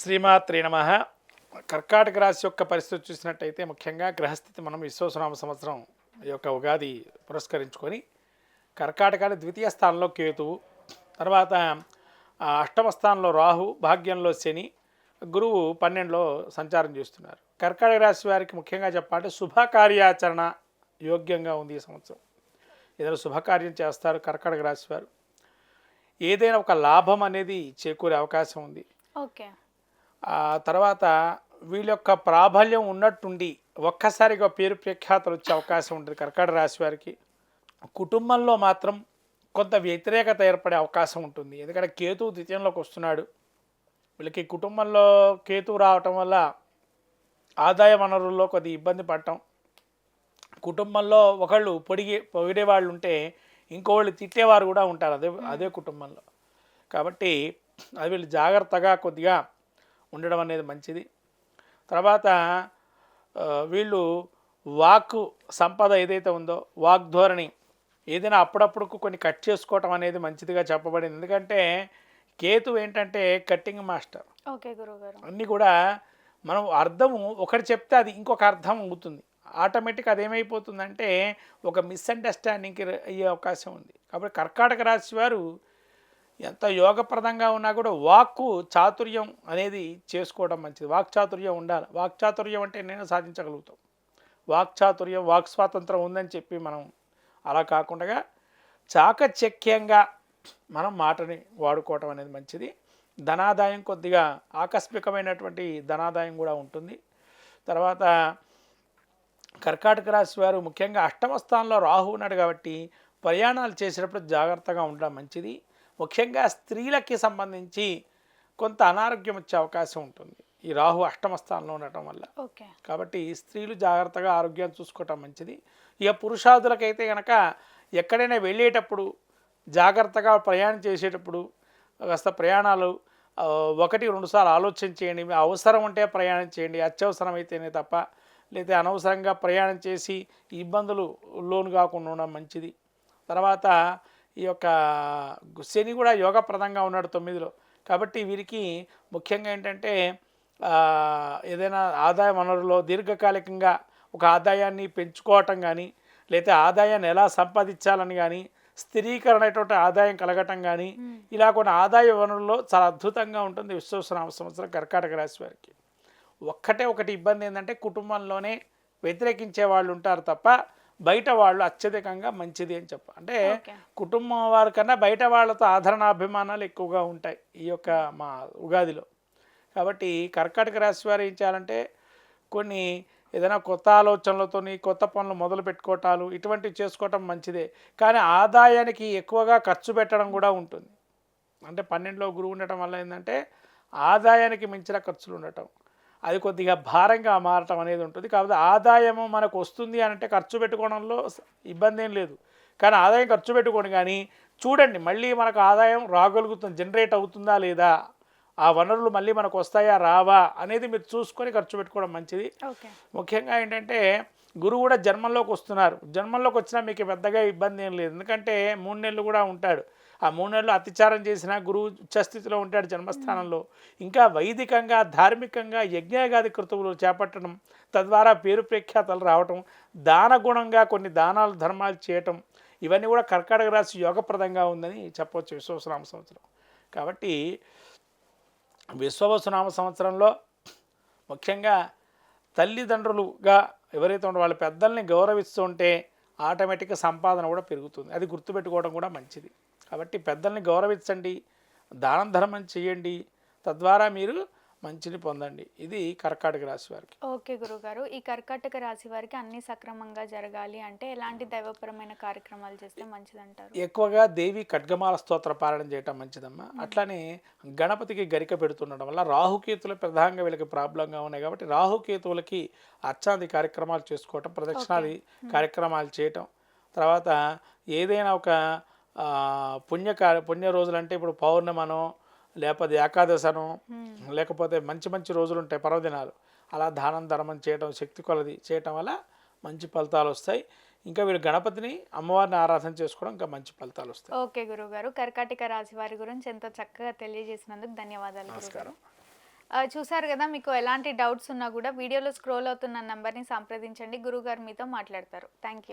శ్రీమాత్రి నమ. కర్కాటక రాశి యొక్క పరిస్థితి చూసినట్టయితే ముఖ్యంగా గ్రహస్థితి మనం విశ్వసనామ సంవత్సరం ఈ యొక్క ఉగాది పురస్కరించుకొని కర్కాటకాన్ని ద్వితీయ స్థానంలో కేతువు తర్వాత అష్టమ స్థానంలో రాహు భాగ్యంలో శని గురువు పన్నెండులో సంచారం చేస్తున్నారు. కర్కాటక రాశి వారికి ముఖ్యంగా చెప్పాలంటే శుభకార్యాచరణ యోగ్యంగా ఉంది ఈ సంవత్సరం. ఏదైనా శుభకార్యం చేస్తారు కర్కాటక రాశి వారు. ఏదైనా ఒక లాభం అనేది చేకూరే అవకాశం ఉంది. ఓకే. తర్వాత వీళ్ళ యొక్క ప్రాబల్యం ఉన్నట్టుండి ఒక్కసారిగా పేరు ప్రఖ్యాతలు వచ్చే అవకాశం ఉంటుంది కర్కాటక రాశి వారికి. కుటుంబంలో మాత్రం కొంత వ్యతిరేకత ఏర్పడే అవకాశం ఉంటుంది. ఎందుకంటే కేతు ద్వితీయంలోకి వస్తున్నాడు. వీళ్ళకి కుటుంబంలో కేతు రావటం వల్ల ఆదాయ వనరుల్లో కొద్ది ఇబ్బంది పడటం. కుటుంబంలో ఒకళ్ళు పొడిగే పొగిడే వాళ్ళు ఉంటే ఇంకోళ్ళు తిట్టేవారు కూడా ఉంటారు అదే అదే కుటుంబంలో. కాబట్టి అది వీళ్ళు జాగ్రత్తగా కొద్దిగా ఉండడం అనేది మంచిది. తర్వాత వీళ్ళు వాక్ సంపద ఏదైతే ఉందో వాగ్ధోరణి ఏదైనా అప్పుడప్పుడు కొన్ని కట్ చేసుకోవటం అనేది మంచిదిగా చెప్పబడింది. ఎందుకంటే కేతు ఏంటంటే కట్టింగ్ మాస్టర్. ఓకే గురువుగారు. అన్నీ కూడా మనం అర్థము ఒకటి చెప్తే అది ఇంకొక అర్థం అవుతుంది. ఆటోమేటిక్ అది ఏమైపోతుందంటే ఒక మిస్అండర్స్టాండింగ్కి అయ్యే అవకాశం ఉంది. కాబట్టి కర్కాటక రాశి వారు ఎంత యోగప్రదంగా ఉన్నా కూడా వాక్కు చాతుర్యం అనేది చేసుకోవడం మంచిది. వాక్ చాతుర్యం ఉండాలి. వాక్ చాతుర్యం అంటే నేను సాధించగలుగుతాం. వాక్ చాతుర్యం వాక్ స్వాతంత్రం ఉందని చెప్పి మనం అలా కాకుండా చాకచక్యంగా మనం మాటని వాడుకోవటం అనేది మంచిది. ధనాదాయం కొద్దిగా ఆకస్మికమైనటువంటి ధనాదాయం కూడా ఉంటుంది. తర్వాత కర్కాటక రాశి వారు ముఖ్యంగా అష్టమ స్థానంలో రాహు ఉన్నాడు కాబట్టి ప్రయాణాలు చేసేటప్పుడు జాగ్రత్తగా ఉండడం మంచిది. ముఖ్యంగా స్త్రీలకి సంబంధించి కొంత అనారోగ్యం వచ్చే అవకాశం ఉంటుంది. ఈ రాహు అష్టమ స్థానంలో ఉండటం వల్ల. ఓకే. కాబట్టి స్త్రీలు జాగ్రత్తగా ఆరోగ్యాన్ని చూసుకోవటం మంచిది. ఇక పురుషాదులకైతే కనుక ఎక్కడైనా వెళ్ళేటప్పుడు జాగ్రత్తగా ప్రయాణం చేసేటప్పుడు కాస్త ప్రయాణాలు ఒకటి రెండుసార్లు ఆలోచన చేయండి. అవసరం ఉంటే ప్రయాణం చేయండి. అత్యవసరం అయితేనే తప్ప లేదా అనవసరంగా ప్రయాణం చేసి ఇబ్బందులు లోను కాకుండా ఉండడం మంచిది. తర్వాత ఈ యొక్క శని కూడా యోగప్రదంగా ఉన్నాడు తొమ్మిదిలో. కాబట్టి వీరికి ముఖ్యంగా ఏంటంటే ఏదైనా ఆదాయ వనరులో దీర్ఘకాలికంగా ఒక ఆదాయాన్ని పెంచుకోవటం కానీ లేదా ఆదాయాన్ని ఎలా సంపాదించాలని కానీ స్థిరీకరణటువంటి ఆదాయం కలగటం కానీ ఇలా కొన్ని ఆదాయ వనరుల్లో చాలా అద్భుతంగా ఉంటుంది విశ్వసనామ సంవత్సరం కర్కాటక రాశి వారికి. ఒక్కటే ఒకటి ఇబ్బంది ఏంటంటే కుటుంబంలోనే వ్యతిరేకించే వాళ్ళు ఉంటారు తప్ప బయట వాళ్ళు అత్యధికంగా మంచిది అని చెప్ప అంటే కుటుంబం వారి కన్నా బయట వాళ్ళతో ఆదరణాభిమానాలు ఎక్కువగా ఉంటాయి ఈ యొక్క మా ఉగాదిలో. కాబట్టి కర్కాటక రాశి వారు ఏం చేయాలంటే కొన్ని ఏదైనా కొత్త ఆలోచనలతోని కొత్త పనులు మొదలు పెట్టుకోవటాలు ఇటువంటివి చేసుకోవటం మంచిదే. కానీ ఆదాయానికి ఎక్కువగా ఖర్చు పెట్టడం కూడా ఉంటుంది. అంటే పన్నెండులో గురువు ఉండటం వల్ల ఏంటంటే ఆదాయానికి మించిన ఖర్చులు ఉండటం. అది కొద్దిగా భారంగా మారటం అనేది ఉంటుంది. కాబట్టి ఆదాయము మనకు వస్తుంది అని అంటే ఖర్చు పెట్టుకోవడంలో ఇబ్బంది ఏం లేదు. కానీ ఆదాయం ఖర్చు పెట్టుకోండి కానీ చూడండి మళ్ళీ మనకు ఆదాయం రాగలుగుతుంది జనరేట్ అవుతుందా లేదా ఆ వనరులు మళ్ళీ మనకు వస్తాయా రావా అనేది మీరు చూసుకొని ఖర్చు పెట్టుకోవడం మంచిది. ముఖ్యంగా ఏంటంటే గురువు కూడా జన్మంలోకి వస్తున్నారు. జన్మంలోకి వచ్చినా మీకు పెద్దగా ఇబ్బంది ఏం లేదు. ఎందుకంటే మూడు నెలలు కూడా ఉంటాడు. ఆ మూడు నెలలు అతిచారం చేసినా గురువు ఉచ్చస్థితిలో ఉంటాడు జన్మస్థానంలో. ఇంకా వైదికంగా ధార్మికంగా యజ్ఞాగాది కృతువులు చేపట్టడం తద్వారా పేరు ప్రఖ్యాతలు రావటం దాన గుణంగా కొన్ని దానాలు ధర్మాలు చేయటం ఇవన్నీ కూడా కర్కాటక రాశి యోగప్రదంగా ఉందని చెప్పవచ్చు విశ్వసనామ సంవత్సరం. కాబట్టి విశ్వవసునామ సంవత్సరంలో ముఖ్యంగా తల్లిదండ్రులుగా ఎవరైతే ఉంటారో వాళ్ళ పెద్దల్ని గౌరవిస్తూ ఉంటే ఆటోమేటిక్గా సంపాదన కూడా పెరుగుతుంది. అది గుర్తుపెట్టుకోవడం కూడా మంచిది. కాబట్టి పెద్దల్ని గౌరవించండి దానం ధర్మం చేయండి. తద్వారా మీరు మంచిని పొందండి. ఇది కర్కాటక రాశి వారికి. ఓకే గురుగారు. ఈ కర్కాటక రాశి వారికి అన్ని సక్రమంగా జరగాలి అంటే ఎలాంటి దైవపరమైన కార్యక్రమాలు చేస్తే మంచిదంటారు? ఎక్కువగా దేవి ఖడ్గమాల స్తోత్ర పారాయణం చేయటం మంచిదమ్మా. అట్లానే గణపతికి గరిక పెడుతుండడం వల్ల రాహుకేతులు ప్రధానంగా వీళ్ళకి ప్రాబ్లంగా ఉన్నాయి కాబట్టి రాహుకేతువులకి అర్చాది కార్యక్రమాలు చేసుకోవటం ప్రదక్షిణాది కార్యక్రమాలు చేయటం. తర్వాత ఏదైనా ఒక పుణ్య కార్య పుణ్య రోజులు అంటే ఇప్పుడు పౌర్ణమనో లేకపోతే ఏకాదశనో లేకపోతే మంచి మంచి రోజులు ఉంటాయి పర్వదినాలు. అలా దానం ధర్మం చేయటం శక్తి కొలది చేయటం వల్ల మంచి ఫలితాలు వస్తాయి. ఇంకా వీళ్ళు గణపతిని అమ్మవారిని ఆరాధన చేసుకోవడం ఇంకా మంచి ఫలితాలు వస్తాయి. ఓకే గురుగారు కర్కాటక రాశి వారి గురించి ఎంతో చక్కగా తెలియజేసినందుకు ధన్యవాదాలు నమస్కారం. చూసారు కదా మీకు ఎలాంటి డౌట్స్ ఉన్నా కూడా వీడియోలో స్క్రోల్ అవుతున్న నంబర్ని సంప్రదించండి. గురుగారు మీతో మాట్లాడతారు. Thank you